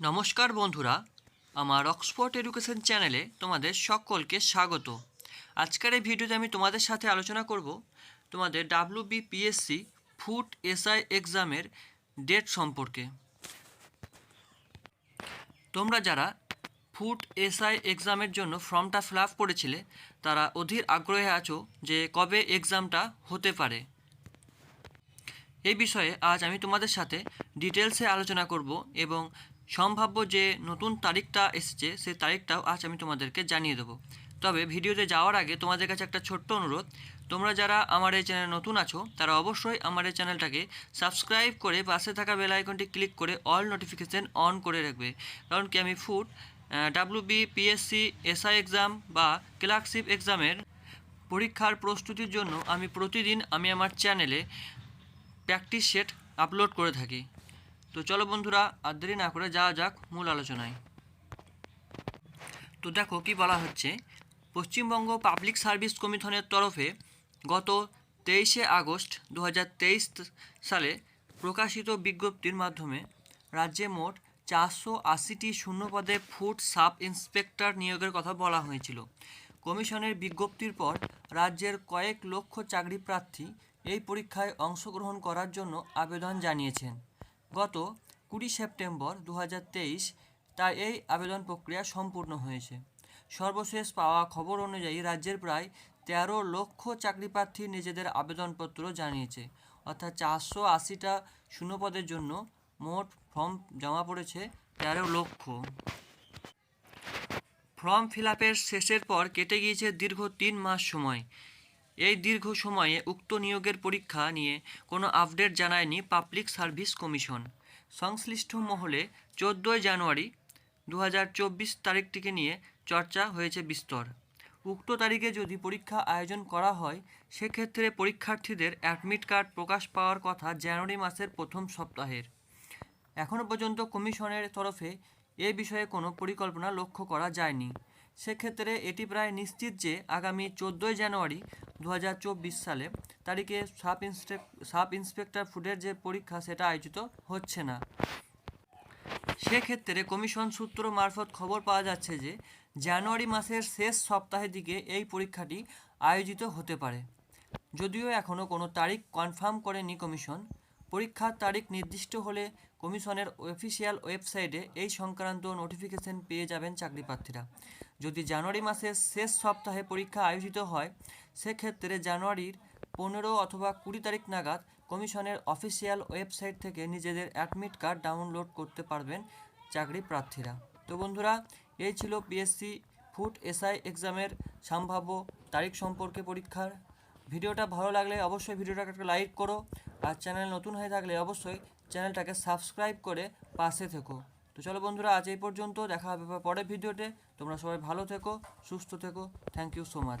নমস্কার বন্ধুরা, আমার অক্সফোর্ড এডুকেশন চ্যানেলে তোমাদের সকলকে স্বাগত। আজকের এই ভিডিওতে আমি তোমাদের সাথে আলোচনা করব তোমাদের ডাব্লিউ বিপিএসসি ফুড এসআই এক্সামের ডেট সম্পর্কে। তোমরা যারা ফুড এসআই এক্সামের জন্য ফর্মটা ফিল আপ করেছিলে, তারা অধীর আগ্রহে আছো যে কবে এক্সামটা হতে পারে। এই বিষয়ে আজ আমি তোমাদের সাথে ডিটেলসে আলোচনা করব এবং সম্ভাব্য যে নতুন তারিখটা এসেছে, সেই তারিখটাও আজ আমি তোমাদেরকে জানিয়ে দেবো। তবে ভিডিওতে যাওয়ার আগে তোমাদের কাছে একটা ছোট্ট অনুরোধ। তোমরা যারা আমার এই চ্যানেলে নতুন আছো, তারা অবশ্যই আমার এই চ্যানেলটাকে সাবস্ক্রাইব করে পাশে থাকা বেল আইকনটি ক্লিক করে অল নোটিফিকেশান অন করে রাখবে। কারণ কি আমি food W B PSC SI exam বা ক্লার্কশিপ এক্সামের পরীক্ষার প্রস্তুতির জন্য আমি প্রতিদিন আমি আমার চ্যানেলে প্র্যাকটিস সেট আপলোড করে থাকি। তো চলো বন্ধুরা, আর দেরি না করে যাওয়া যাক মূল আলোচনায়। তো দেখো কি বলা হচ্ছে, পশ্চিমবঙ্গ পাবলিক সার্ভিস কমিশনের তরফে গত তেইশে আগস্ট দু হাজার তেইশ সালে প্রকাশিত বিজ্ঞপ্তির মাধ্যমে রাজ্যে মোট চারশো আশিটি শূন্যপদে ফুড সাব ইন্সপেক্টর নিয়োগের কথা বলা হয়েছিল। কমিশনের বিজ্ঞপ্তির পর রাজ্যের কয়েক লক্ষ চাকরি প্রার্থী এই পরীক্ষায় অংশগ্রহণ করার জন্য আবেদন জানিয়েছেন। গত কুড়ি সেপ্টেম্বর দু তা এই আবেদন প্রক্রিয়া সম্পূর্ণ হয়েছে। সর্বশেষ পাওয়া খবর অনুযায়ী রাজ্যের প্রায় তেরো লক্ষ চাকরি প্রার্থী নিজেদের আবেদনপত্র জানিয়েছে। অর্থাৎ চারশো আশিটা শূন্যপদের জন্য মোট ফর্ম জমা পড়েছে তেরো লক্ষ। ফর্ম ফিল শেষের পর কেটে গিয়েছে দীর্ঘ তিন মাস সময়। এই দীর্ঘ সময়ে উক্ত নিয়োগের পরীক্ষা নিয়ে কোনো আপডেট জানায়নি পাবলিক সার্ভিস কমিশন। সংশ্লিষ্ট মহলে চোদ্দোই জানুয়ারি দু হাজার চব্বিশ তারিখটিকে নিয়ে চর্চা হয়েছে বিস্তর। উক্ত তারিখে যদি পরীক্ষা আয়োজন করা হয়, সেক্ষেত্রে পরীক্ষার্থীদের অ্যাডমিট কার্ড প্রকাশ পাওয়ার কথা জানুয়ারি মাসের প্রথম সপ্তাহের। এখনও পর্যন্ত কমিশনের তরফে এ বিষয়ে কোনো পরিকল্পনা লক্ষ্য করা যায়নি। সেক্ষেত্রে এটি প্রায় নিশ্চিত যে আগামী চোদ্দোই জানুয়ারি দু হাজার চব্বিশ সালে তারিখে সাব ইন্সপেক সাব ইন্সপেক্টর ফুডের যে পরীক্ষা সেটা আয়োজিত হচ্ছে না। সেক্ষেত্রে কমিশন সূত্র মারফত খবর পাওয়া যাচ্ছে যে, জানুয়ারি মাসের শেষ সপ্তাহের দিকে এই পরীক্ষাটি আয়োজিত হতে পারে। যদিও এখনও কোনো তারিখ কনফার্ম করেনি কমিশন পরীক্ষার তারিখ নির্দিষ্ট হলে কমিশনের অফিসিয়াল ওয়েবসাইটে এই সংক্রান্ত নোটিফিকেশন পেয়ে যাবেন চাকরি প্রার্থীরা যদি জানুয়ারি মাসের শেষ সপ্তাহে পরীক্ষা আয়োজিত হয়, সেক্ষেত্রে জানুয়ারির পনেরো অথবা কুড়ি তারিখ নাগাদ কমিশনের অফিসিয়াল ওয়েবসাইট থেকে নিজেদের অ্যাডমিট কার্ড ডাউনলোড করতে পারবেন চাকরি প্রার্থীরা তো বন্ধুরা, এই ছিল পিএসসি ফুড এসআই এক্সামের সম্ভাব্য তারিখ সম্পর্কে পরীক্ষার। ভিডিওটা ভালো লাগলে অবশ্যই ভিডিওটাকে একটা লাইক করো আর চ্যানেল নতুন হয়ে থাকলে অবশ্যই চ্যানেলটাকে সাবস্ক্রাইব করে পাশে থেকো। তো চলো বন্ধুরা, আজ এই পর্যন্ত দেখা হবে পরের ভিডিওতে। তোমরা সবাই ভালো থেকো, সুস্থ থেকো। Thank you so much